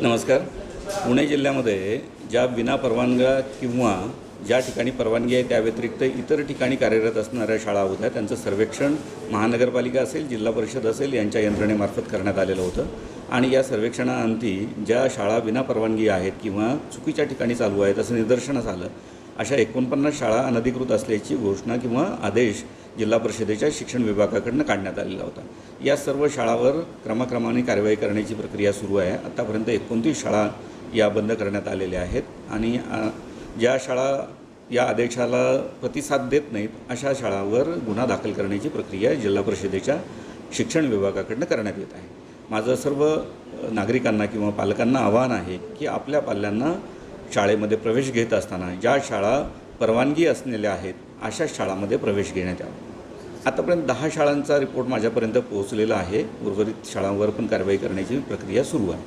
नमस्कार. पुणे जिल्ह्यामध्ये ज्या विना परवानग्या किंवा ज्या ठिकाणी परवानगी आहे त्या व्यतिरिक्त इतर ठिकाणी कार्यरत असणाऱ्या शाळा होत्या. त्यांचं सर्वेक्षण महानगरपालिका असेल जिल्हा परिषद असेल यांच्या यंत्रणेमार्फत करण्यात आलेलं होतं. आणि या सर्वेक्षणाअंती ज्या शाळा विना परवानगी आहेत किंवा चुकीच्या ठिकाणी चालू आहेत असं निदर्शनास आलं. अशा एकोणपन्नास शाळा अनधिकृत असल्याची घोषणा किंवा आदेश जिल्हा परिषदेच्या शिक्षण विभागाकडनं काढण्यात आलेला होता. या सर्व शाळावर क्रमाक्रमाने कारवाई करण्याची प्रक्रिया सुरू आहे. आत्तापर्यंत एकोणतीस शाळा या बंद करण्यात आलेल्या आहेत आणि ज्या शाळा या आदेशाला प्रतिसाद देत नाहीत अशा शाळांवर गुन्हा दाखल करण्याची प्रक्रिया जिल्हा परिषदेच्या शिक्षण विभागाकडनं करण्यात येत आहे. माझं सर्व नागरिकांना किंवा पालकांना आव्हान आहे की आपल्या पाल्यांना शाळेमध्ये प्रवेश घेत असताना ज्या शाळा परवानगी असलेल्या आहेत अशा शाळांमध्ये प्रवेश घेण्यात यावा. आतापर्यंत दहा शाळांचा रिपोर्ट माझ्यापर्यंत पोहोचलेला आहे. उर्वरित शाळांवर पण कारवाई करण्याची प्रक्रिया सुरू आहे.